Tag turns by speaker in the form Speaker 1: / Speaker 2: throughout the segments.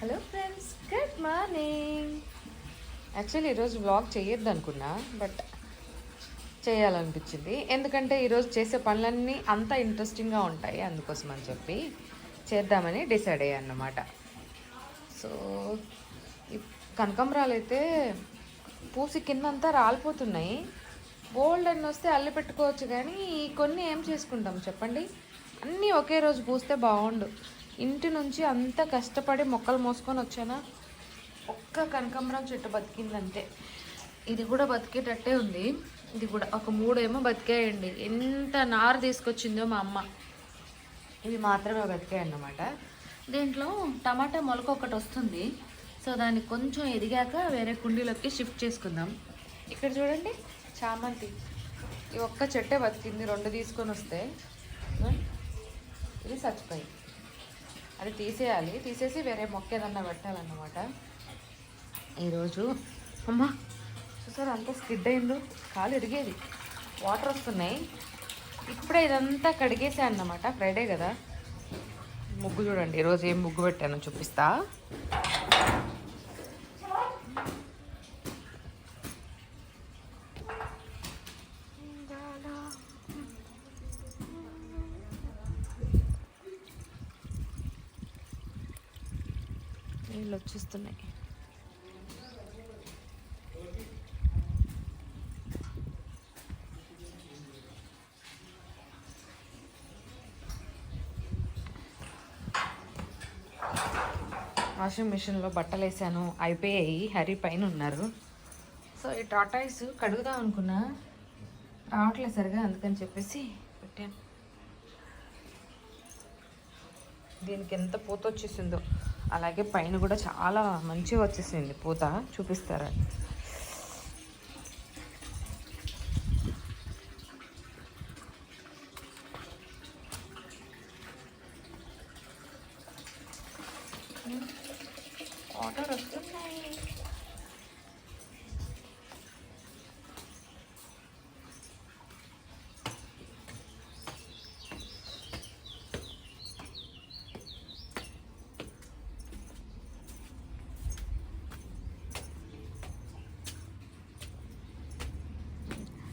Speaker 1: Hello friends good morning actually ఈరోజు blog చేయొద్దు అనుకున్నా బట్ చేయాలనిపించింది. ఎందుకంటే ఈరోజు చేసే పనులన్నీ అంత ఇంట్రెస్టింగ్గా ఉంటాయి అందుకోసం అని చెప్పి చేద్దామని డిసైడ్ అయ్యా అన్నమాట. సో కనకంబరాలు అయితే పూసి కిందంతా రాలిపోతున్నాయి. బోల్డ్ అన్ని వస్తే అల్లి పెట్టుకోవచ్చు కానీ కొన్ని ఏం చేసుకుంటాం చెప్పండి? అన్నీ ఒకే రోజు పూస్తే బాగుండు. ఇంటి నుంచి అంత కష్టపడి మొక్కలు మోసుకొని వచ్చానా? ఒక్క కనకాంబరం చెట్టు బతికిందంటే ఇది కూడా బతికేటట్టే ఉంది. ఇది కూడా ఒక మూడేమో బతికాయండి. ఎంత నారు తీసుకొచ్చిందో మా అమ్మ. ఇవి మాత్రమే బతికాయి అన్నమాట దీంట్లో టమాటా మొలక ఒకటి వస్తుంది. సో దాన్ని కొంచెం ఎదిగాక వేరే కుండీలోకి షిఫ్ట్ చేసుకుందాం. ఇక్కడ చూడండి చామంతి. ఈ ఒక్క చెట్టే బతికింది రెండు తీసుకొని వస్తే? ఇది చచ్చిపోయింది. అది తీసేయాలి. తీసేసి వేరే మొక్క ఏదన్నా పెట్టాలన్నమాట. ఈరోజు అమ్మా చూసారు అంతా స్కిడ్ అయిందో? కాలు ఇరిగేది వాటర్ వస్తున్నాయి. ఇప్పుడే ఇదంతా కడిగేసాను అన్నమాట. ఫ్రైడే కదా. ముగ్గు చూడండి. ఈరోజు ఏం ముగ్గు పెట్టానో చూపిస్తా. నీళ్ళు వచ్చేస్తున్నాయి. వాషింగ్ మిషన్లో బట్టలు వేసాను అయిపోయాయి. హరి పైన ఉన్నారు. సో ఈ టాటాయిస్ కడుగుదాం అనుకున్నా. రావట్లేదు సరిగా అందుకని చెప్పేసి పెట్టాను. దీనికి ఎంత పూత వచ్చేసిందో. అలాగే పైన కూడా చాలా మంచిగా వచ్చేసింది పూత. చూపిస్తారా వాటర్ వస్తున్నాయి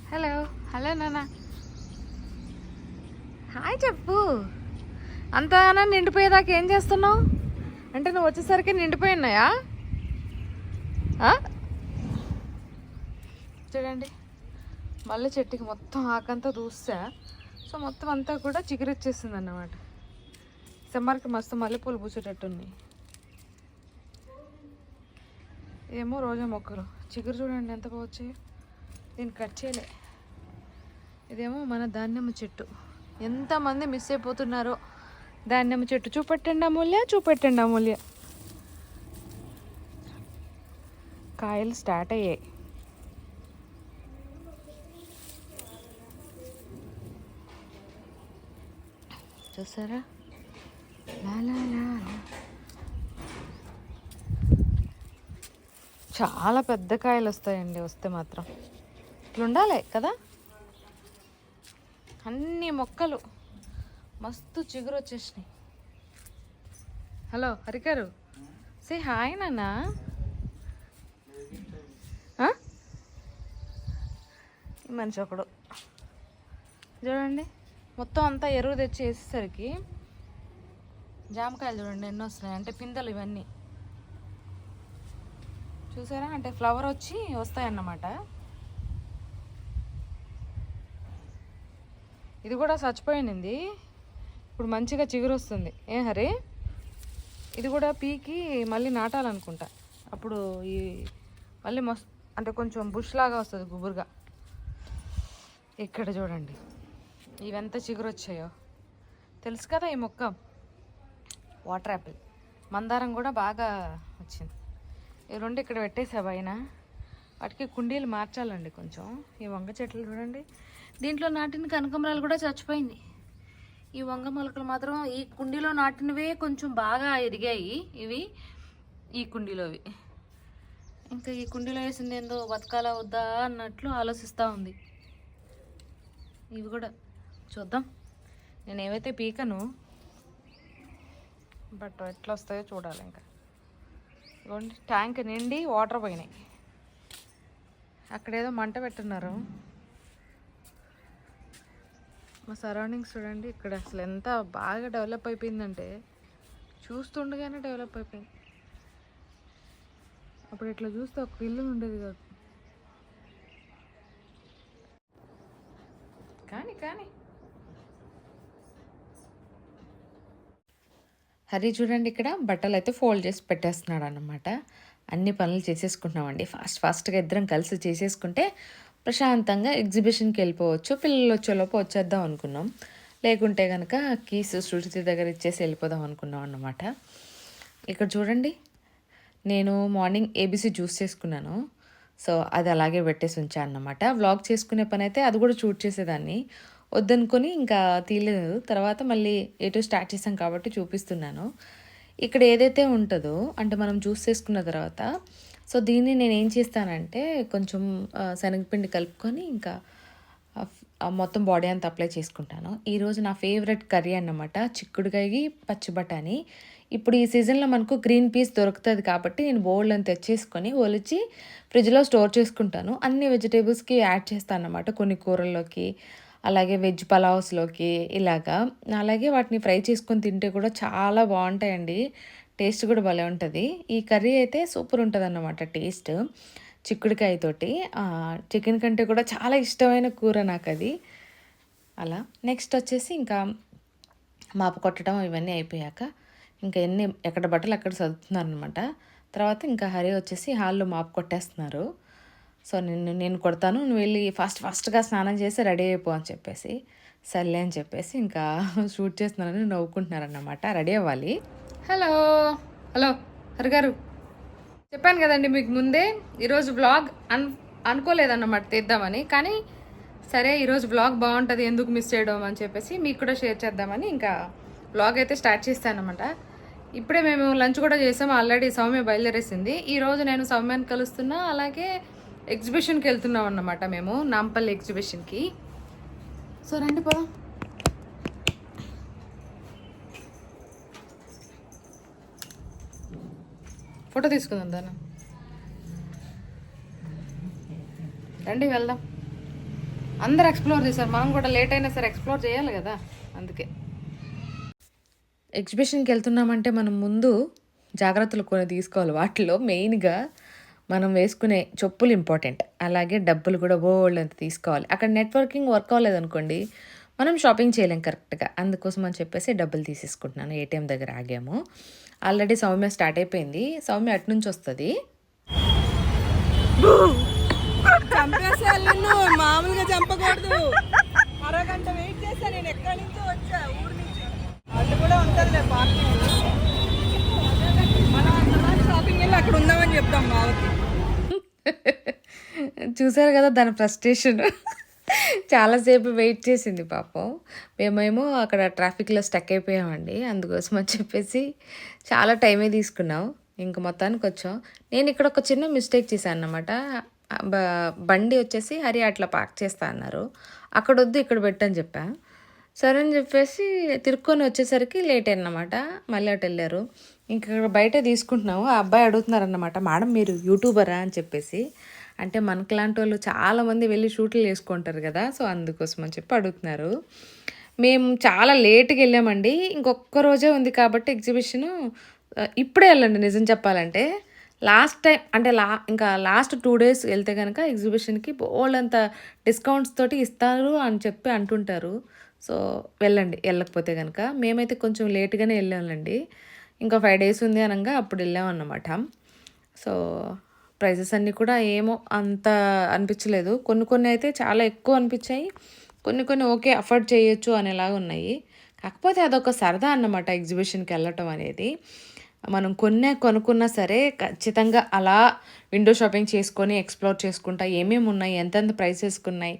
Speaker 1: హలో నానా. హాయ్ చెప్పు. అంతగానో నిండిపోయేదాకా ఏం చేస్తున్నావు? అంటే నువ్వు వచ్చేసరికి నిండిపోయి ఉన్నాయా? చూడండి మళ్ళీ చెట్టుకి మొత్తం ఆకంతా దూస్తా సో మొత్తం అంతా కూడా చిగురొచ్చేసింది అన్నమాట సెమ్మర్కి మస్తు మల్లెపూలు పూసేటట్టున్నాయి. ఏమో రోజా మొక్కలు. చిగురు చూడండి ఎంత బాగా వచ్చాయో దీన్ని కట్ చేయలే. ఇదేమో మన ధాన్యము చెట్టు. ఎంతమంది మిస్ అయిపోతున్నారో. ధాన్యము చెట్టు చూపెట్టండి అమూల్య చూపెట్టండి అమూల్య. కాయలు స్టార్ట్ అయ్యాయి. చూసారా? చాలా పెద్ద కాయలు వస్తాయండి వస్తే మాత్రం. ఇట్లా ఉండాలి కదా? అన్ని మొక్కలు మస్తు చిగురు వచ్చేసినాయి. హలో హరికారు. సే హాయ్ నాన్న. మనిషి ఒకడు. చూడండి మొత్తం అంతా ఎరువు తెచ్చి వేసేసరికి జామకాయలు చూడండి ఎన్నో వస్తున్నాయి. అంటే పిందెలు ఇవన్నీ. చూసారా? అంటే ఫ్లవర్ వచ్చి వస్తాయన్నమాట. ఇది కూడా చచ్చిపోయింది. ఇప్పుడు మంచిగా చిగురు వస్తుంది ఏ హరి? ఇది కూడా పీకి మళ్ళీ నాటాలనుకుంటా. అప్పుడు ఈ మళ్ళీ మస్ అంటే కొంచెం బుష్ లాగా వస్తుంది గుబురుగా. ఇక్కడ చూడండి. ఇవెంత చిగురు వచ్చాయో తెలుసు కదా ఈ మొక్క? Water apple. మందారం కూడా బాగా వచ్చింది. ఈ రెండు ఇక్కడ పెట్టేసా పైన వాటికి కుండీలు మార్చాలండి కొంచెం. ఈ వంగ చెట్లు చూడండి. దీంట్లో నాటిన కనకమరాలు కూడా చచ్చిపోయింది. ఈ వంగ మొలకలు మాత్రం ఈ కుండీలో నాటినవే కొంచెం బాగా ఎదిగాయి ఇవి ఈ కుండీలోవి. ఇంకా ఈ కుండీలో వేసింది ఏందో బతకాలా వద్దా అన్నట్లు ఆలోచిస్తూ ఉంది. ఇవి కూడా చూద్దాం. నేను ఏవైతే పీకను బట్ ఎట్లా వస్తాయో చూడాలి ఇంకా. ట్యాంక్ నిండి వాటర్ పోయినాయి. అక్కడేదో మంట పెట్టున్నారు. మా సరౌండింగ్స్ చూడండి ఇక్కడ అసలు ఎంత బాగా డెవలప్ అయిపోయిందంటే చూస్తుండగానే డెవలప్ అయిపోయింది. అప్పుడు ఇట్లా చూస్తే ఒక ఇల్లు ఉండేది కాదు. కానీ కానీ. హరి చూడండి ఇక్కడ బట్టలు అయితే ఫోల్డ్ చేసి పెట్టేస్తున్నాడు అన్నమాట. అన్ని పనులు చేసేసుకుంటున్నామండి. ఫాస్ట్ ఫాస్ట్గా ఇద్దరం కలిసి చేసేసుకుంటే ప్రశాంతంగా ఎగ్జిబిషన్కి వెళ్ళిపోవచ్చు పిల్లలు వచ్చేలోపు వచ్చేద్దాం అనుకున్నాం. లేకుంటే కనుక కీస్ శృతి దగ్గర ఇచ్చేసి వెళ్ళిపోదాం అనుకున్నాం అన్నమాట. ఇక్కడ చూడండి. నేను morning A B C juice చేసుకున్నాను. సో అది అలాగే పెట్టేసి ఉంచాను అన్నమాట. వ్లాగ్ చేసుకునే పని అయితే అది కూడా షూట్ చేసేదాన్ని. వద్దనుకొని ఇంకా తీయలేదు. తర్వాత మళ్ళీ ఎటు స్టార్ట్ చేసాం కాబట్టి చూపిస్తున్నాను. ఇక్కడ ఏదైతే ఉంటుందో అంటే మనం జ్యూస్ చేసుకున్న తర్వాత సో దీన్ని నేను ఏం చేస్తానంటే కొంచెం శనగపిండి కలుపుకొని ఇంకా మొత్తం బాడీ అంతా అప్లై చేసుకుంటాను. ఈరోజు నా ఫేవరెట్ కర్రీ అన్నమాట చిక్కుడుకాయ పచ్చి బఠానీ. ఇప్పుడు ఈ సీజన్లో మనకు గ్రీన్ పీస్ దొరుకుతుంది కాబట్టి నేను బౌల్ అని తెచ్చేసుకొని ఒలిచి ఫ్రిడ్జ్లో స్టోర్ చేసుకుంటాను. అన్ని వెజిటేబుల్స్కి యాడ్ చేస్తాను అన్నమాట కొన్ని కూరల్లోకి అలాగే వెజ్ పలావ్స్లోకి ఇలాగా. అలాగే వాటిని ఫ్రై చేసుకొని తింటే కూడా చాలా బాగుంటాయండి. టేస్ట్ కూడా భలే ఉంటుంది. ఈ కర్రీ అయితే సూపర్ ఉంటుంది అన్నమాట టేస్ట్. చిక్కుడుకాయతోటి. చికెన్ కంటే కూడా చాలా ఇష్టమైన కూర నాకు అది అలా. నెక్స్ట్ వచ్చేసి ఇంకా మాపు కొట్టడం ఇవన్నీ అయిపోయాక ఇంకా ఎన్ని ఎక్కడ బట్టలు అక్కడ చదువుతున్నారనమాట అనమాట తర్వాత ఇంకా హరి వచ్చేసి హాల్లో మాపు కొట్టేస్తున్నారు. సో నేను నేను కొడతాను నువ్వు వెళ్ళి ఫాస్ట్ ఫాస్ట్గా స్నానం చేసి రెడీ అయిపో అని చెప్పేసి సర్లే అని చెప్పేసి ఇంకా షూట్ చేస్తున్నానని నవ్వుకుంటున్నారన్నమాట. రెడీ అవ్వాలి. హలో. హలో హరి గారు చెప్పాను కదండి మీకు ముందే ఈరోజు వ్లాగ్ అన్ అనుకోలేదన్నమాట తీద్దామని కానీ సరే ఈరోజు వ్లాగ్ బాగుంటుంది ఎందుకు మిస్ చేయడం అని చెప్పేసి మీకు కూడా షేర్ చేద్దామని ఇంకా వ్లాగ్ అయితే స్టార్ట్ చేస్తాను అనమాట ఇప్పుడే మేము లంచ్ కూడా చేసాము ఆల్రెడీ సౌమ్య బయలుదేరేసింది. ఈరోజు నేను సౌమ్యాన్ని కలుస్తున్నా అలాగే ఎగ్జిబిషన్కి వెళ్తున్నాం అన్నమాట మేము నాంపల్లి ఎగ్జిబిషన్కి సో రండి పోదాం. ఫోటో తీసుకుందాం దాన్ని. రండి వెళ్దాం. అందరు ఎక్స్ప్లోర్ చేశారు. మనం కూడా లేట్ అయినా సరే ఎక్స్ప్లోర్ చేయాలి కదా అందుకే. ఎగ్జిబిషన్కి వెళ్తున్నామంటే మనం ముందు జాగ్రత్తలు కొన్ని తీసుకోవాలి. వాటిలో మెయిన్గా మనం వేసుకునే చెప్పులు ఇంపార్టెంట్ అలాగే డబ్బులు కూడా బోల్డ్ అంత తీసుకోవాలి. అక్కడ నెట్వర్కింగ్ వర్క్ అవ్వలేదు అనుకోండి మనం షాపింగ్ చేయలేం కరెక్ట్గా అందుకోసం అని చెప్పేసి డబ్బులు తీసేసుకుంటున్నాను. ఏటీఎం దగ్గర ఆగాము. ఆల్రెడీ సౌమ్య స్టార్ట్ అయిపోయింది. సౌమ్య అటు నుంచి వస్తుంది.
Speaker 2: మామూలుగా చంపకూడదు. అరగంట వెయిట్ చేశా నేను ఎక్కడి నుంచో వచ్చా ఊరు నుంచి. వాళ్ళు కూడా ఉంటుందిలే మనం అంతమంది షాపింగ్ వెళ్ళి అక్కడ ఉందామని చెప్తాం బావకి
Speaker 1: చూసారు కదా దాని ఫ్రస్ట్రేషన్. చాలాసేపు వెయిట్ చేసింది పాపం. మేమేమో అక్కడ ట్రాఫిక్లో స్టక్ అయిపోయామండి. అందుకోసం అని చెప్పేసి చాలా టైమే తీసుకున్నాం. ఇంక మొత్తానికి వచ్చాం. నేను ఇక్కడ ఒక చిన్న మిస్టేక్ చేశాను అనమాట బండి వచ్చేసి హరి అట్లా పార్క్ చేస్తా అన్నారు. అక్కడ వద్దు ఇక్కడ పెట్టని చెప్పా. సరే అని చెప్పేసి తిరుక్కొని వచ్చేసరికి లేట్ అన్నమాట మళ్ళీ అటు వెళ్ళారు. ఇంక ఇక్కడ బయట తీసుకుంటున్నాము. ఆ అబ్బాయి అడుగుతున్నారన్నమాట మేడం మీరు యూట్యూబరా? అని చెప్పేసి. అంటే మనకులాంటి వాళ్ళు చాలామంది వెళ్ళి షూట్లు వేసుకుంటారు కదా సో అందుకోసం అని చెప్పి అడుగుతున్నారు. మేము చాలా లేట్కి వెళ్ళామండి. ఇంకొక రోజే ఉంది కాబట్టి ఎగ్జిబిషన్ ఇప్పుడే వెళ్ళండి నిజం చెప్పాలంటే. లాస్ట్ టైం అంటే లా ఇంకా లాస్ట్ టూ డేస్ వెళ్తే కనుక ఎగ్జిబిషన్కి బోల్డంత డిస్కౌంట్స్ తోటి ఇస్తారు అని చెప్పి అంటుంటారు. సో వెళ్ళండి వెళ్ళకపోతే కనుక మేమైతే కొంచెం లేట్గానే వెళ్ళామండి ఇంకా ఫైవ్ డేస్ ఉంది అనగా అప్పుడు వెళ్ళాం అన్నమాట సో ప్రైజెస్ అన్నీ కూడా ఏమో అంత అనిపించలేదు. కొన్ని కొన్ని అయితే చాలా ఎక్కువ అనిపించాయి. కొన్ని కొన్ని ఓకే అఫోర్డ్ చేయొచ్చు అనేలాగా ఉన్నాయి. కాకపోతే అదొక సరదా అన్నమాట ఎగ్జిబిషన్కి వెళ్ళటం అనేది. మనం కొన్నే కొనుక్కున్నా సరే ఖచ్చితంగా అలా విండో షాపింగ్ చేసుకొని ఎక్స్ప్లోర్ చేసుకుంటా ఏమేమి ఉన్నాయి ఎంతెంత ప్రైసెస్ ఉన్నాయి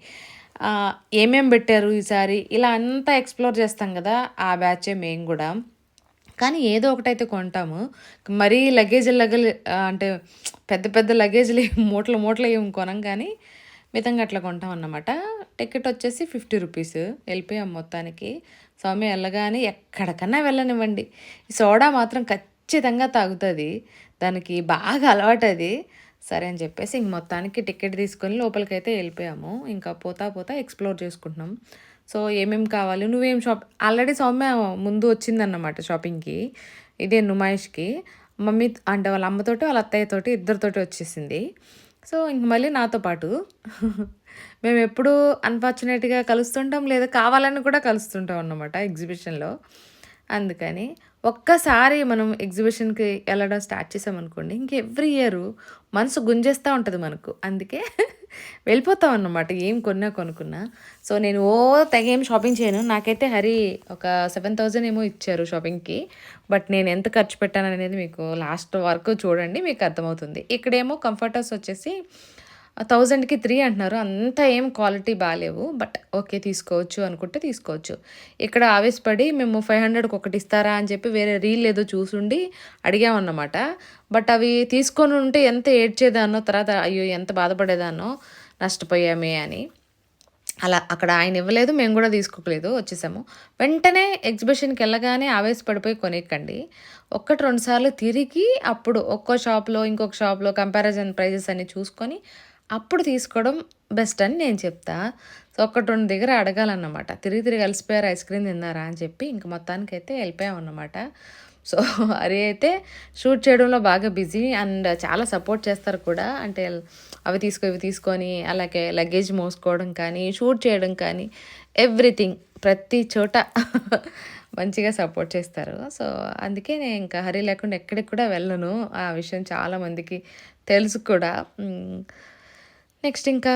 Speaker 1: ఏమేమి ఏమేం పెట్టారు ఈసారి ఇలా అంతా ఎక్స్ప్లోర్ చేస్తాం కదా ఆ బ్యాచే మేము కూడా. కానీ ఏదో ఒకటైతే కొంటాము. మరీ లగేజ్ లగలు అంటే పెద్ద పెద్ద లగేజ్లు మూటలు మూటలు ఏం కొనం కానీ మితంగా అట్లా కొంటాం అన్నమాట. టికెట్ వచ్చేసి ఫిఫ్టీ రూపీస్ వెళ్ళిపోయాం మొత్తానికి. స్వామి వెళ్ళగానే ఎక్కడికన్నా వెళ్ళనివ్వండి. సోడా మాత్రం ఖచ్చితంగా తాగుతుంది. దానికి బాగా అలవాటు అది సరే అని చెప్పేసి ఇంక మొత్తానికి టికెట్ తీసుకొని లోపలికైతే వెళ్ళిపోయాము. ఇంకా పోతా పోతా ఎక్స్ప్లోర్ చేసుకుంటున్నాం. సో ఏమేమి కావాలి? నువ్వేం షాప్ ఆల్రెడీ సౌమ్య ముందు వచ్చిందన్నమాట షాపింగ్కి ఇదే నుమాయిష్కి మమ్మీ అంటే వాళ్ళ అమ్మతోటి వాళ్ళ అత్తయ్యతోటి ఇద్దరితోటి వచ్చేసింది. సో ఇంక మళ్ళీ నాతో పాటు మేము ఎప్పుడూ అన్ఫార్చునేట్గా కలుస్తుంటాం లేదా కావాలని కూడా కలుస్తుంటాం అన్నమాట ఎగ్జిబిషన్లో. అందుకని ఒక్కసారి మనం ఎగ్జిబిషన్కి వెళ్ళడం స్టార్ట్ చేసామనుకోండి ఇంక ఎవ్రీ ఇయర్ మనసు గుంజేస్తూ ఉంటుంది మనకు. అందుకే వెళ్ళిపోతాం అన్నమాట ఏం కొన్నా కొనుక్కున్నా. సో నేను ఓ తెగేం షాపింగ్ చేయను. నాకైతే హరి ఒక సెవెన్ థౌజండ్ ఏమో ఇచ్చారు షాపింగ్కి బట్ నేను ఎంత ఖర్చు పెట్టాను అనేది మీకు లాస్ట్ వరకు చూడండి మీకు అర్థమవుతుంది. ఇక్కడేమో కంఫర్టర్స్ వచ్చేసి థౌజండ్కి త్రీ అంటున్నారు. అంత ఏం క్వాలిటీ బాగాలేవు. బట్ ఓకే తీసుకోవచ్చు అనుకుంటే తీసుకోవచ్చు. ఇక్కడ ఆవేశపడి మేము ఫైవ్ హండ్రెడ్కి ఒకటి ఇస్తారా అని చెప్పి వేరే రీల్ ఏదో చూసుండి అడిగామన్నమాట. బట్ అవి తీసుకొని ఉంటే ఎంత ఏడ్చేదానో తర్వాత అయ్యో ఎంత బాధపడేదానో నష్టపోయామే అని. అలా అక్కడ ఆయన ఇవ్వలేదు మేము కూడా తీసుకోలేదు వచ్చేసాము. వెంటనే ఎగ్జిబిషన్కి వెళ్ళగానే ఆవేశపడిపోయి కొనిక్కండి ఒక్కటి రెండు సార్లు తిరిగి అప్పుడు ఒక్కో షాప్లో ఇంకొక షాప్లో కంపారిజన్ ప్రైజెస్ అన్ని చూసుకొని అప్పుడు తీసుకోవడం బెస్ట్ అని నేను చెప్తా. సో ఒకటి రెండు దగ్గర అడగాలన్నమాట. తిరిగి తిరిగి కలిసిపోయారు ఐస్ క్రీమ్ తిన్నారా అని చెప్పి ఇంక మొత్తానికి అయితే వెళ్ళిపోయాం అన్నమాట సో హరి అయితే షూట్ చేయడంలో బాగా బిజీ అండ్ చాలా సపోర్ట్ చేస్తారు కూడా. అంటే అవి తీసుకో ఇవి తీసుకొని అలాగే లగేజ్ మోసుకోవడం కానీ షూట్ చేయడం కానీ ఎవ్రీథింగ్ ప్రతి చోట మంచిగా సపోర్ట్ చేస్తారు. సో అందుకే నేను ఇంకా హరి లేకుండా ఎక్కడికి కూడా వెళ్ళను. ఆ విషయం చాలామందికి తెలుసు కూడా. నెక్స్ట్ ఇంకా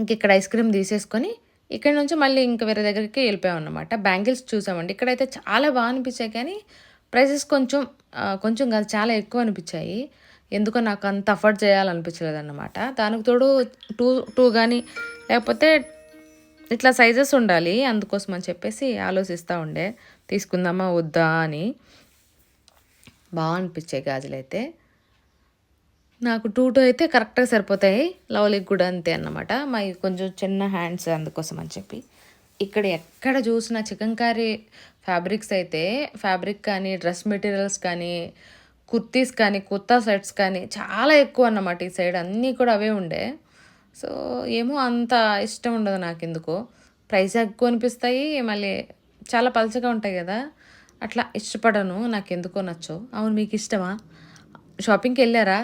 Speaker 1: ఇంక ఇక్కడ ఐస్ క్రీమ్ తీసేసుకొని ఇక్కడ నుంచి మళ్ళీ ఇంకా వేరే దగ్గరికి వెళ్ళిపోయాం అనమాట బ్యాంగిల్స్ చూసామండి. ఇక్కడైతే చాలా బాగా అనిపించాయి కానీ ప్రైసెస్ కొంచెం కొంచెం కాదు చాలా ఎక్కువ అనిపించాయి. ఎందుకో నాకు అంత అఫర్డ్ చేయాలనిపించలేదు అనమాట దానికి తోడు టూ టూ కానీ లేకపోతే ఇట్లా సైజెస్ ఉండాలి అందుకోసం అని చెప్పేసి ఆలోచిస్తూ ఉండే. తీసుకుందామా వద్దా అని. బాగా అనిపించాయి గాజులు అయితే నాకు టూ టూ అయితే కరెక్ట్గా సరిపోతాయి. లవ్లీకి కూడా అంతే అన్నమాట. మా కొంచెం చిన్న హ్యాండ్స్ అందుకోసం అని చెప్పి. ఇక్కడ ఎక్కడ చూసిన చికెన్ కర్రీ ఫ్యాబ్రిక్స్ అయితే ఫ్యాబ్రిక్ కానీ డ్రెస్ మెటీరియల్స్ కానీ కుర్తీస్ కానీ కుర్తా సెట్స్ కానీ చాలా ఎక్కువ అన్నమాట ఈ సైడ్ అన్నీ కూడా అవే ఉండే. సో ఏమో అంత ఇష్టం ఉండదు నాకు ఎందుకో ప్రైస్ ఎక్కువ అనిపిస్తాయి మళ్ళీ చాలా పలచగా ఉంటాయి కదా. అట్లా ఇష్టపడను నాకు ఎందుకో నచ్చవు. అవును మీకు ఇష్టమా? షాపింగ్కి వెళ్ళారా?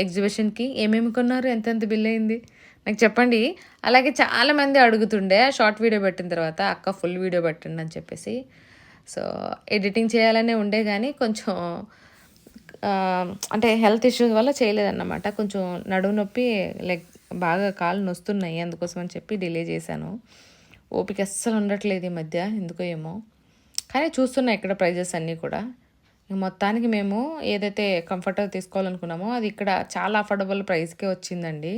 Speaker 1: ఎగ్జిబిషన్కి ఏమేమి కొన్నారు ఎంతెంత బిల్ అయింది? నాకు చెప్పండి. అలాగే చాలామంది అడుగుతుండే షార్ట్ వీడియో పెట్టిన తర్వాత అక్క ఫుల్ వీడియో పెట్టండి అని చెప్పేసి. సో ఎడిటింగ్ చేయాలనే ఉండే కానీ కొంచెం అంటే హెల్త్ ఇష్యూస్ వల్ల చేయలేదన్నమాట. కొంచెం నడుము నొప్పి లైక్ బాగా కాళ్ళు నొస్తున్నాయి అందుకోసం అని చెప్పి డిలే చేశాను. ఓపిక అస్సలు ఉండట్లేదు ఈ మధ్య ఎందుకో ఏమో. కానీ చూస్తున్నా ఇక్కడ ప్రైజెస్ అన్నీ కూడా. మొత్తానికి మేము ఏదైతే కంఫర్టర్ తీసుకోవాలనుకున్నామో అది ఇక్కడ చాలా అఫోర్డబుల్ ప్రైస్కే వచ్చిందండి.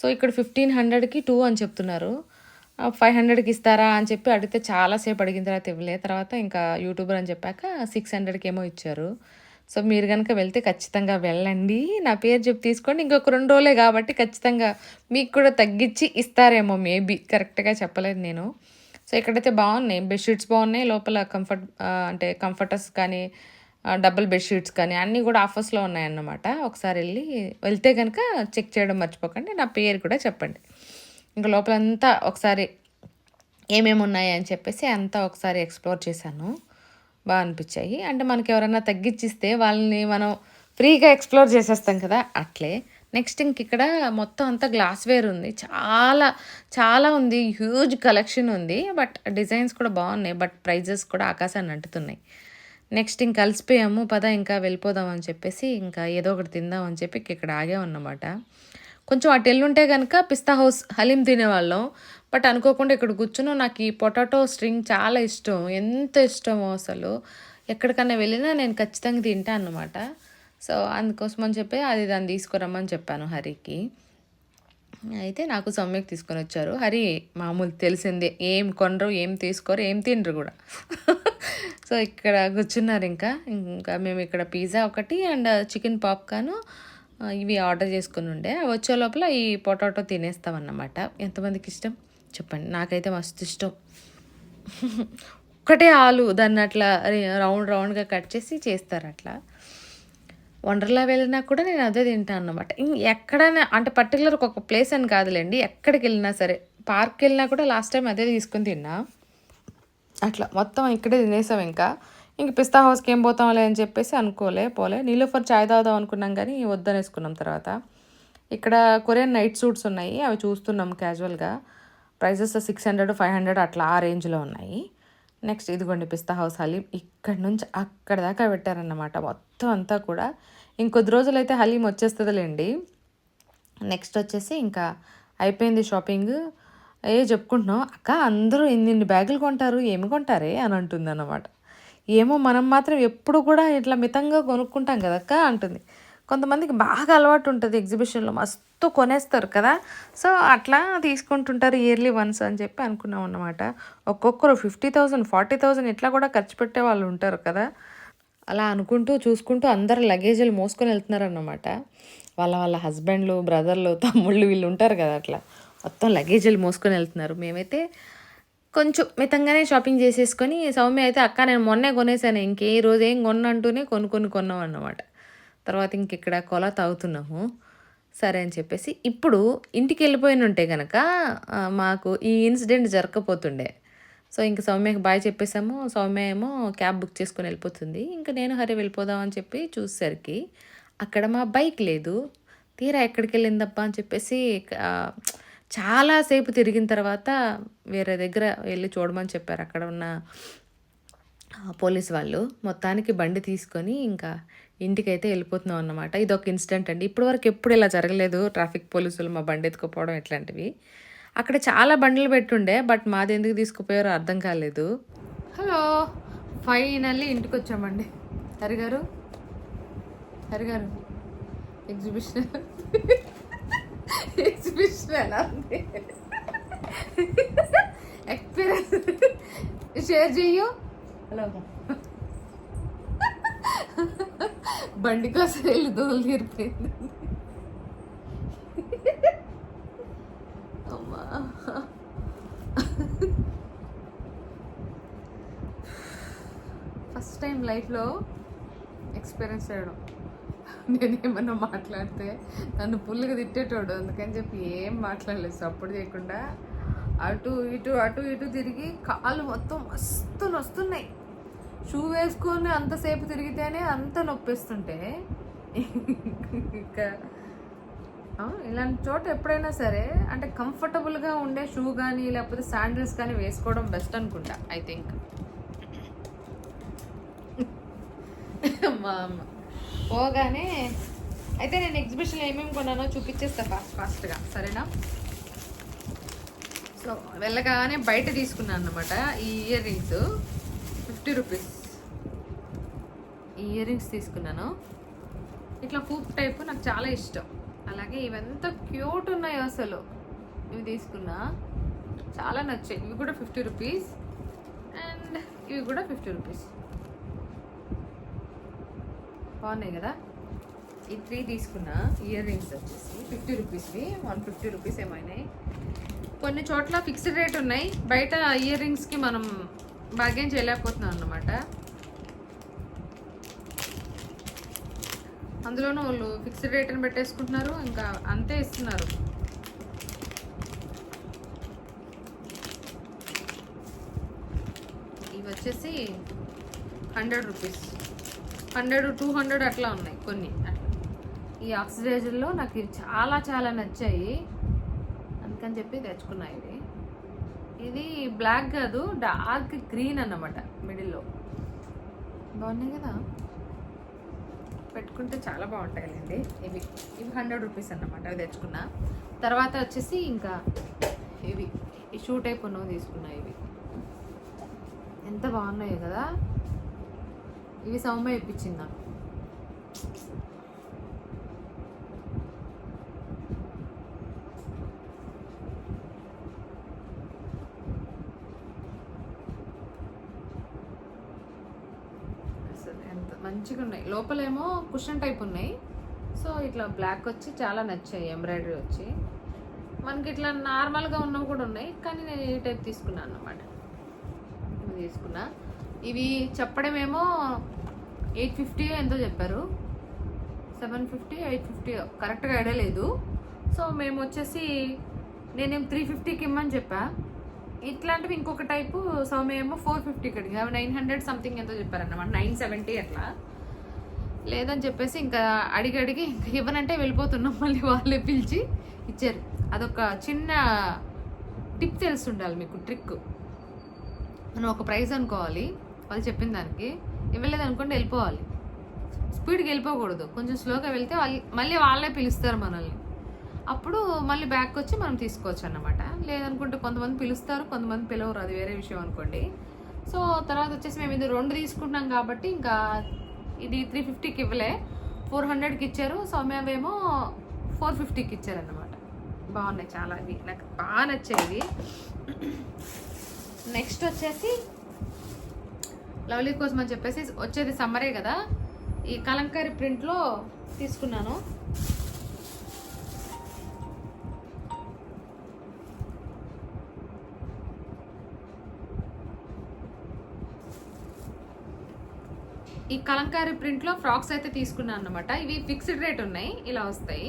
Speaker 1: సో ఇక్కడ ఫిఫ్టీన్ హండ్రెడ్కి టూ అని చెప్తున్నారు. ఫైవ్ హండ్రెడ్కి ఇస్తారా అని చెప్పి అడిగితే చాలాసేపు అడిగిన తర్వాత ఇవ్వలే. తర్వాత ఇంకా యూట్యూబర్ అని చెప్పాక సిక్స్ హండ్రెడ్కి ఏమో ఇచ్చారు. సో మీరు కనుక వెళ్తే ఖచ్చితంగా వెళ్ళండి. నా పేరు చెప్పి తీసుకోండి. ఇంకొక రెండు రోజులే కాబట్టి ఖచ్చితంగా మీకు కూడా తగ్గించి ఇస్తారేమో మేబీ కరెక్ట్గా చెప్పలేదు నేను. సో ఇక్కడైతే బాగున్నాయి. బెడ్షీట్స్ బాగున్నాయి. లోపల కంఫర్ట్ అంటే కంఫర్టర్స్ కానీ డబుల్ బెడ్షీట్స్ కానీ అన్నీ కూడా ఆఫర్స్లో ఉన్నాయన్నమాట. ఒకసారి వెళ్ళి వెళ్తే కనుక చెక్ చేయడం మర్చిపోకండి. నా పేరు కూడా చెప్పండి. ఇంకా లోపలంతా ఒకసారి ఏమేమి ఉన్నాయి అని చెప్పేసి అంతా ఒకసారి ఎక్స్ప్లోర్ చేశాను. బాగా అనిపించాయి. అంటే మనకి ఎవరైనా తగ్గించిస్తే వాళ్ళని మనం ఫ్రీగా ఎక్స్ప్లోర్ చేసేస్తాం కదా అట్లే. నెక్స్ట్ ఇంక ఇక్కడ మొత్తం అంతా గ్లాస్వేర్ ఉంది. చాలా చాలా ఉంది. హ్యూజ్ కలెక్షన్ ఉంది. బట్ డిజైన్స్ కూడా బాగున్నాయి. బట్ ప్రైజెస్ కూడా ఆకాశాన్ని అంటుతున్నాయి. నెక్స్ట్ ఇంక కలిసిపోయాము పద ఇంకా వెళ్ళిపోదాం అని చెప్పేసి ఇంకా ఏదో ఒకటి తిందాం అని చెప్పి ఇక్కడ ఆగామన్నమాట కొంచెం అటు ఎల్లుంటే కనుక పిస్తా హౌస్ హలీం తినేవాళ్ళం. బట్ అనుకోకుండా ఇక్కడ కూర్చున్నాం నాకు ఈ పొటాటో స్ట్రింగ్ చాలా ఇష్టం. ఎంత ఇష్టమో అసలు. ఎక్కడికన్నా వెళ్ళినా నేను ఖచ్చితంగా తింటా అన్నమాట. సో అందుకోసం అని చెప్పి అది దాన్ని తీసుకురమ్మని చెప్పాను హరికి. అయితే నాకు సమ్యక్ తీసుకొని వచ్చారు. హరి మామూలు తెలిసిందే. ఏం కొనరు ఏం తీసుకోరు ఏం తినరు కూడా. సో ఇక్కడ కూర్చున్నారు ఇంకా. ఇంకా మేము ఇక్కడ పిజ్జా ఒకటి అండ్ చికెన్ పాప్కార్న్ ఇవి ఆర్డర్ చేసుకుని ఉండే. వచ్చే లోపల ఈ పొటాటో తినేస్తాం అన్నమాట. ఎంతమందికి ఇష్టం? చెప్పండి. నాకైతే మస్తు ఇష్టం. ఒక్కటే ఆలు దాన్ని అట్లా రౌండ్ రౌండ్గా కట్ చేసి చేస్తారు అట్లా. వండర్లా వెళ్ళినా కూడా నేను అదే తింటాను అనమాట ఎక్కడైనా అంటే పర్టికులర్ ఒక ప్లేస్ అని కాదులేండి. ఎక్కడికి వెళ్ళినా సరే పార్క్ వెళ్ళినా కూడా లాస్ట్ టైం అదే తీసుకొని తిన్నా. అట్లా. మొత్తం ఇక్కడే తినేసాం ఇంకా. ఇంక పిస్తా హౌస్కి ఏం పోతాంలే అని చెప్పేసి అనుకోలే పోలే. నీలోఫర్ చాయ్ తాగుదాం అనుకున్నాం కానీ వద్దనేసుకున్నాం తర్వాత. ఇక్కడ కొరియన్ నైట్ సూట్స్ ఉన్నాయి అవి చూస్తున్నాం క్యాజువల్గా. Prices six hundred five hundred అట్లా ఆ రేంజ్లో ఉన్నాయి. నెక్స్ట్ ఇదిగోండి పిస్తా హౌస్ హలీం. ఇక్కడ నుంచి అక్కడ దాకా పెట్టారన్నమాట మొత్తం అంతా కూడా. ఇంకొద్ది రోజులు అయితే హలీం వచ్చేస్తుందిలేండి. నెక్స్ట్ వచ్చేసి ఇంకా అయిపోయింది షాపింగ్. అయ్యో చెప్పుకుంటున్నాం అక్క అందరూ ఇన్ని ఇన్ని బ్యాగులు కొంటారు ఏమి కొంటారే? అని అంటుంది అన్నమాట ఏమో మనం మాత్రం ఎప్పుడు కూడా ఇట్లా మితంగా కొనుక్కుంటాం కదక్క అంటుంది. కొంతమందికి బాగా అలవాటు ఉంటుంది ఎగ్జిబిషన్లో మస్తు కొనేస్తారు కదా. సో అట్లా తీసుకుంటుంటారు ఇయర్లీ వన్స్ అని చెప్పి అనుకున్నాం అన్నమాట ఒక్కొక్కరు ఫిఫ్టీ థౌజండ్ ఫార్టీ థౌజండ్ ఇట్లా కూడా ఖర్చు పెట్టే వాళ్ళు ఉంటారు కదా. అలా అనుకుంటూ చూసుకుంటూ అందరు లగేజీలు మోసుకొని వెళ్తున్నారు అన్నమాట వాళ్ళ వాళ్ళ హస్బెండ్లు బ్రదర్లు తమ్ముళ్ళు వీళ్ళు ఉంటారు కదా అట్లా. మొత్తం లగేజీలు మోసుకొని వెళ్తున్నారు. మేమైతే కొంచెం మితంగానే షాపింగ్ చేసేసుకొని సౌమ్య అయితే అక్క నేను మొన్నే కొనేసాను ఇంకే రోజు ఏం కొన్నంటూనే కొనుక్కొని కొన్నాం అన్నమాట. తర్వాత ఇంక ఇక్కడ కొల తాగుతున్నాము. సరే అని చెప్పేసి ఇప్పుడు ఇంటికి వెళ్ళిపోయిన ఉంటే కనుక మాకు ఈ ఇన్సిడెంట్ జరగకపోతుండే. సో ఇంక సౌమ్యకి బాయ్ చెప్పేసాము సౌమ్య ఏమో క్యాబ్ బుక్ చేసుకొని వెళ్ళిపోతుంది. ఇంకా నేను హరి వెళ్ళిపోదాం అని చెప్పి చూసేసరికి అక్కడ మా బైక్ లేదు. తీరా ఎక్కడికి వెళ్ళిందబ్బా అని చెప్పేసి చాలాసేపు తిరిగిన తర్వాత వేరే దగ్గర వెళ్ళి చూడమని చెప్పారు. అక్కడ ఉన్న పోలీస్ వాళ్ళు. మొత్తానికి బండి తీసుకొని ఇంకా ఇంటికైతే వెళ్ళిపోతున్నాం అన్నమాట. ఇది ఒక ఇన్సిడెంట్ అండి. ఇప్పటివరకు ఎప్పుడు ఇలా జరగలేదు. ట్రాఫిక్ పోలీసులు మా బండి ఎత్తుకుపోవడం ఇట్లాంటివి. అక్కడ చాలా బండ్లు పెట్టుండే బట్ మాది ఎందుకు తీసుకుపోయారో అర్థం కాలేదు. హలో ఫైనల్లీ ఇంటికి వచ్చామండి హరిగారు? హరిగారు? ఎగ్జిబిషన్? ఎక్స్పీరియన్స్ షేర్ చెయ్యు. హలో బండి కోసం వెళ్ళి దోలు తీరిపోయింది. అమ్మా. ఫస్ట్ టైం లైఫ్లో ఎక్స్పీరియన్స్ చేయడం. నేనేమన్నా మాట్లాడితే నన్ను పుల్లుగా తిట్టేటోడు. అందుకని చెప్పి ఏం మాట్లాడలేదు. సపోర్ట్ చేయకుండా అటు ఇటు అటు ఇటు తిరిగి కాళ్ళు మొత్తం మస్తు వస్తున్నాయి షూ వేసుకొని అంతసేపు తిరిగితేనే అంత నొప్పిస్తుంటే ఇంకా ఇలాంటి చోట ఎప్పుడైనా సరే అంటే కంఫర్టబుల్గా ఉండే షూ కానీ లేకపోతే శాండిల్స్ కానీ వేసుకోవడం బెస్ట్ అనుకుంటా ఐ థింక్. మా అమ్మ. పోగానే అయితే నేను ఎగ్జిబిషన్ ఏమేమి కొన్నానో చూపించేస్తా ఫాస్ట్ ఫాస్ట్గా సరేనా? సో వెళ్ళగానే బయట తీసుకున్నాను అనమాట ఈ ఇయర్ రింగ్స్ ఫిఫ్టీ రూపీస్. ఈ ఇయర్ రింగ్స్ తీసుకున్నాను. ఇట్లా ఫూప్ టైప్ నాకు చాలా ఇష్టం. అలాగే ఇవంతా క్యూట్ ఉన్నాయి అసలు. ఇవి తీసుకున్నా. చాలా నచ్చాయి. ఇవి కూడా ఫిఫ్టీ రూపీస్. అండ్ ఇవి కూడా ఫిఫ్టీ రూపీస్. బాగున్నాయి కదా? ఈ త్రీ తీసుకున్న ఇయర్ రింగ్స్ వచ్చేసి ఫిఫ్టీ రూపీస్వి వన్ ఫిఫ్టీ రూపీస్ ఏమైనాయి కొన్ని చోట్ల ఫిక్స్డ్ రేట్ ఉన్నాయి. బయట ఇయర్ రింగ్స్కి మనం బార్గెన్ చేయలేకపోతున్నాం అన్నమాట. అందులోనూ వాళ్ళు ఫిక్స్డ్ రేట్ అని పెట్టేసుకుంటున్నారు. ఇంకా అంతే ఇస్తున్నారు. ఇవి వచ్చేసి hundred rupees. Hundred two hundred అట్లా ఉన్నాయి కొన్ని. అట్లా ఈ ఆక్సిడైజర్లో నాకు ఇవి చాలా చాలా నచ్చాయి. అందుకని చెప్పి తెచ్చుకున్నా ఇది. ఇది బ్లాక్ కాదు డార్క్ గ్రీన్ అన్నమాట మిడిల్లో. బాగున్నాయి కదా? పెట్టుకుంటే చాలా బాగుంటాయిలేండి. ఇవి ఇవి హండ్రెడ్ రూపీస్ అన్నమాట అవి తెచ్చుకున్నా. తర్వాత వచ్చేసి ఇంకా ఇవి ఈ షూ టైప్ ఉన్నవి తీసుకున్నా ఇవి. ఎంత బాగున్నాయి కదా? ఇవి సౌమ్య ఇప్పించింది నాకు అసలు ఎంత మంచిగా ఉన్నాయి. లోపలేమో కుషన్ టైప్ ఉన్నాయి. సో ఇట్లా బ్లాక్ వచ్చి చాలా నచ్చాయి ఎంబ్రాయిడరీ వచ్చి. మనకి ఇట్లా నార్మల్గా ఉన్నవి కూడా ఉన్నాయి. కానీ నేను ఈ టైప్ తీసుకున్నాను అనమాట తీసుకున్నా. ఇవి చెప్పడమేమో ఎయిట్ ఫిఫ్టీ ఎంతో చెప్పారు. సెవెన్ ఫిఫ్టీ ఎయిట్ ఫిఫ్టీ కరెక్ట్గా ఎడలేదు సో మేము వచ్చేసి నేనేం త్రీ ఫిఫ్టీకి ఇమ్మని చెప్పా. ఇట్లాంటివి ఇంకొక టైపు సౌమ్య ఏమో ఫోర్ ఫిఫ్టీకి అడిగింది అవి నైన్ హండ్రెడ్ సంథింగ్ ఎంతో చెప్పారన్నమాట. నైన్ సెవెంటీ అట్లా. లేదని చెప్పేసి ఇంకా అడిగి అడిగి ఇంకా ఇవ్వనంటే వెళ్ళిపోతున్నాం. మళ్ళీ వాళ్ళే పిలిచి ఇచ్చారు. అదొక చిన్న టిప్ తెలిసి ఉండాలి మీకు ట్రిక్. మనం ఒక ప్రైజ్ అనుకోవాలి. వాళ్ళు చెప్పిన దానికి ఇవ్వలేదు అనుకుంటే వెళ్ళిపోవాలి. స్పీడ్కి వెళ్ళిపోకూడదు. కొంచెం స్లోగా వెళ్తే వాళ్ళు మళ్ళీ వాళ్ళే పిలుస్తారు మనల్ని. అప్పుడు మళ్ళీ బ్యాక్ వచ్చి మనం తీసుకోవచ్చు అన్నమాట. లేదనుకుంటే కొంతమంది పిలుస్తారు కొంతమంది పిలవరు. అది వేరే విషయం అనుకోండి. సో తర్వాత వచ్చేసి మేము ఇది రెండు తీసుకుంటున్నాం కాబట్టి ఇంకా ఇది త్రీ ఫిఫ్టీకి ఇవ్వలే. ఫోర్ హండ్రెడ్కి ఇచ్చారు. సౌమ్యవేమో ఫోర్ ఫిఫ్టీకి ఇచ్చారన్నమాట. బాగున్నాయి చాలా. అవి నాకు బాగా నచ్చేది నెక్స్ట్ వచ్చేసి లవ్లీ కోసం అని చెప్పేసి వచ్చేది సమ్మరే కదా. ఈ కలంకారీ ప్రింట్లో తీసుకున్నాను. ఈ కలంకారీ ప్రింట్లో ఫ్రాక్స్ అయితే తీసుకున్నాను అనమాట ఇవి ఫిక్స్డ్ రేట్ ఉన్నాయి ఇలా వస్తాయి.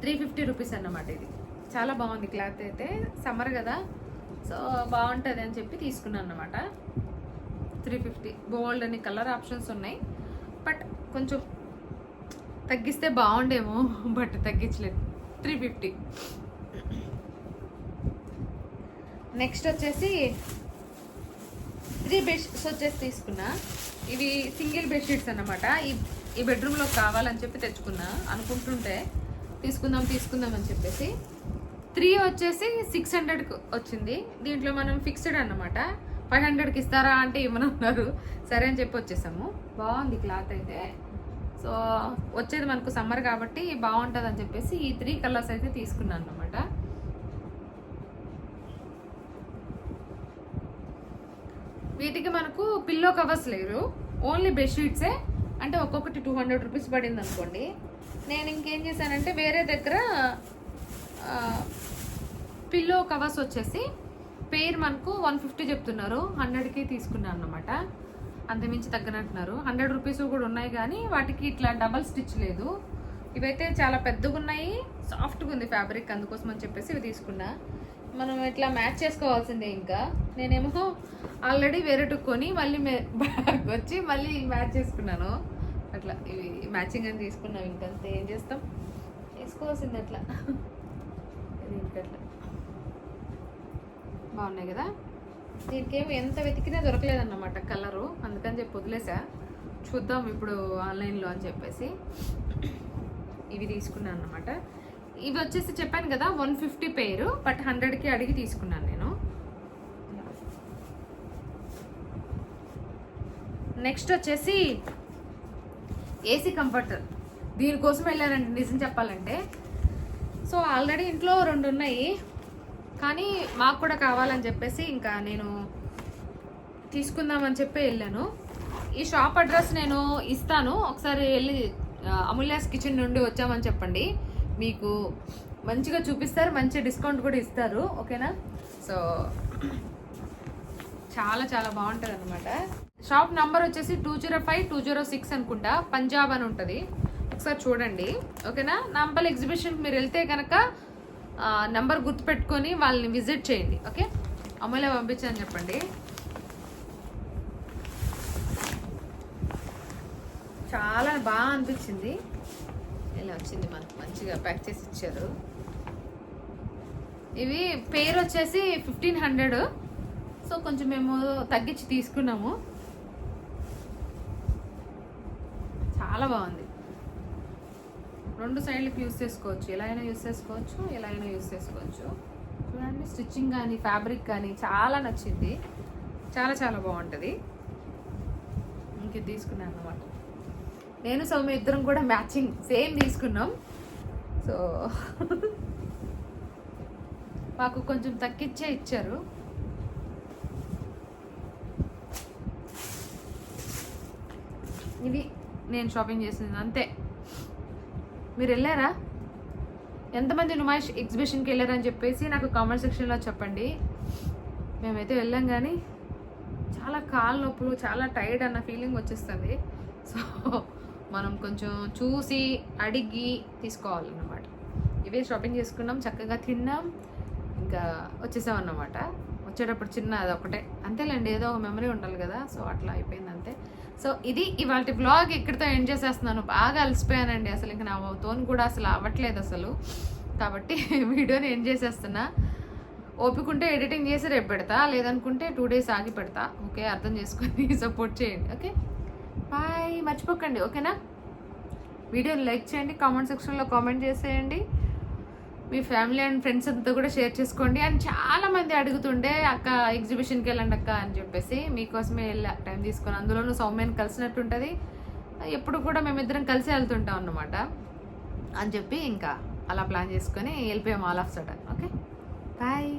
Speaker 1: త్రీ ఫిఫ్టీ రూపీస్ అన్నమాట ఇది. చాలా బాగుంది క్లాత్ అయితే. సమ్మర్ కదా. సో బాగుంటుంది అని చెప్పి తీసుకున్నాను అనమాట త్రీ ఫిఫ్టీ. బోల్డ్ అని కలర్ ఆప్షన్స్ ఉన్నాయి. బట్ కొంచెం తగ్గిస్తే బాగుండేమో బట్ తగ్గించలేదు. Three fifty. నెక్స్ట్ వచ్చేసి త్రీ బెడ్షీట్స్ వచ్చేసి తీసుకున్నా. ఇవి సింగిల్ బెడ్షీట్స్ అన్నమాట. ఈ ఈ బెడ్రూమ్లో కావాలని చెప్పి తెచ్చుకున్నా. అనుకుంటుంటే తీసుకుందాం తీసుకుందాం అని చెప్పేసి. త్రీ వచ్చేసి సిక్స్ హండ్రెడ్కి వచ్చింది. దీంట్లో మనం ఫిక్స్డ్ అన్నమాట. ఫైవ్ హండ్రెడ్కి ఇస్తారా అంటే ఇవ్వనన్నారు సరే అని చెప్పి వచ్చేసాము. బాగుంది క్లాత్ అయితే. సో వచ్చేది మనకు సమ్మర్ కాబట్టి బాగుంటుంది అని చెప్పేసి ఈ త్రీ కలర్స్ అయితే తీసుకున్నాను అనమాట వీటికి మనకు పిల్లో కవర్స్ లేరు. ఓన్లీ బెడ్షీట్సే అంటే ఒక్కొక్కటి టూ హండ్రెడ్ రూపీస్ పడింది అనుకోండి. నేను ఇంకేం చేశానంటే వేరే దగ్గర పిల్లో కవర్స్ వచ్చేసి పేరు మనకు వన్ ఫిఫ్టీ చెప్తున్నారు. హండ్రెడ్కి తీసుకున్నాను అనమాట అంతమించి తగ్గనంటున్నారు. హండ్రెడ్ రూపీస్ కూడా ఉన్నాయి కానీ వాటికి ఇట్లా డబల్ స్టిచ్ లేదు. ఇవైతే చాలా పెద్దగా ఉన్నాయి సాఫ్ట్గా ఉంది ఫ్యాబ్రిక్ అందుకోసం అని చెప్పేసి ఇవి తీసుకున్నా. మనం ఇట్లా మ్యాచ్ చేసుకోవాల్సిందే ఇంకా. నేనేమో ఆల్రెడీ వేరేటు కొని మళ్ళీ బ్యాగ్ వచ్చి మళ్ళీ మ్యాచ్ చేసుకున్నాను. అట్లా ఇవి మ్యాచింగ్ అని తీసుకున్నాం ఇంకంతే. ఏం చేస్తాం? వేసుకోవాల్సింది అట్లా. ఇంకట్లా. బాగున్నాయి కదా? దీనికేమి ఎంత వెతికినా దొరకలేదన్నమాట కలరు. అందుకని చెప్పి వదిలేసా. చూద్దాం ఇప్పుడు ఆన్లైన్లో అని చెప్పేసి. ఇవి తీసుకున్నాను అనమాట ఇవి వచ్చేసి చెప్పాను కదా వన్ ఫిఫ్టీ పేరు బట్ హండ్రెడ్కి అడిగి తీసుకున్నాను నేను. నెక్స్ట్ వచ్చేసి ఏసీ కంఫర్టర్ దీనికోసం వెళ్ళానండి నిజం చెప్పాలంటే. సో ఆల్రెడీ ఇంట్లో రెండు ఉన్నాయి. కానీ మాకు కూడా కావాలని చెప్పేసి ఇంకా నేను తీసుకుందామని చెప్పి వెళ్ళాను. ఈ షాప్ అడ్రస్ నేను ఇస్తాను. ఒకసారి వెళ్ళి అమూల్యాస్ కిచెన్ నుండి వచ్చామని చెప్పండి. మీకు మంచిగా చూపిస్తారు మంచి డిస్కౌంట్ కూడా ఇస్తారు. ఓకేనా? సో చాలా చాలా బాగుంటుంది అనమాట షాప్ నంబర్ వచ్చేసి two zero five two zero six అనుకుంటా. పంజాబ్ అని ఉంటుంది. ఒకసారి చూడండి. ఓకేనా? నాంపల్ ఎగ్జిబిషన్కి మీరు వెళ్తే కనుక నంబర్ గుర్తుపెట్టుకొని వాళ్ళని విజిట్ చేయండి ఓకే? అమూల్య పంపించని చెప్పండి. చాలా బాగా అనిపించింది. ఇలా వచ్చింది మనకు మంచిగా ప్యాక్ చేసి ఇచ్చారు. ఇవి పేరు వచ్చేసి ఫిఫ్టీన్ హండ్రెడ్. సో కొంచెం మేము తగ్గించి తీసుకున్నాము. చాలా బాగుంది. రెండు సైడ్లకి యూస్ చేసుకోవచ్చు. ఎలా అయినా యూస్ చేసుకోవచ్చు ఎలా అయినా యూస్ చేసుకోవచ్చు. చూడండి స్టిచ్చింగ్ కానీ ఫ్యాబ్రిక్ కానీ చాలా నచ్చింది. చాలా చాలా బాగుంటుంది. ఇంక తీసుకున్నాను అనమాట నేను సౌమ్య ఇద్దరం కూడా మ్యాచింగ్ సేమ్ తీసుకున్నాం. సో మాకు కొంచెం తగ్గించే ఇచ్చారు. ఇది నేను షాపింగ్ చేసింది అంతే. మీరు వెళ్ళారా? ఎంతమంది నుమాయిష్ ఎగ్జిబిషన్కి వెళ్ళారని చెప్పేసి నాకు కామెంట్ సెక్షన్లో చెప్పండి. మేమైతే వెళ్ళాం కానీ చాలా కాళ్ళ నొప్పులు చాలా టైర్డ్ అన్న ఫీలింగ్ వచ్చేస్తుంది. సో మనం కొంచెం చూసి అడిగి తీసుకోవాలన్నమాట. ఇవే షాపింగ్ చేసుకున్నాం చక్కగా తిన్నాం. ఇంకా వచ్చేసాం అన్నమాట. వచ్చేటప్పుడు చిన్న అది ఒకటే. అంతేలేండి ఏదో ఒక మెమరీ ఉండాలి కదా. సో అట్లా అయిపోయింది అంతే. సో ఇది ఇవాళ బ్లాగ్ ఇక్కడితో ఎండ్ చేసేస్తున్నాను. బాగా అలసిపోయానండి అసలు ఇంకా నా తోని కూడా అసలు అవ్వట్లేదు అసలు. కాబట్టి వీడియోని ఎండ్ చేసేస్తున్నా. ఓపికంటే ఎడిటింగ్ చేసి రేపు పెడతా లేదనుకుంటే టూ డేస్ ఆగి పెడతా. ఓకే అర్థం చేసుకొని సపోర్ట్ చేయండి. ఓకే? బాయ్ మర్చిపోకండి. ఓకేనా? వీడియోని లైక్ చేయండి కామెంట్ సెక్షన్లో కామెంట్ చేసేయండి. మీ ఫ్యామిలీ అండ్ ఫ్రెండ్స్ అంతా కూడా షేర్ చేసుకోండి. అండ్ చాలా మంది అడుగుతుండే అక్క ఎగ్జిబిషన్కి వెళ్ళండి అక్క అని చెప్పేసి మీకోసమే వెళ్ళా టైం తీసుకొని. అందులోనూ సౌమ్యాన్ని కలిసినట్టు ఉంటుంది ఎప్పుడు కూడా మేమిద్దరం కలిసి వెళ్తుంటాం అన్నమాట. అని చెప్పి ఇంకా అలా ప్లాన్ చేసుకొని వెళ్ళిపోయాం all of sudden. Okay? Bye.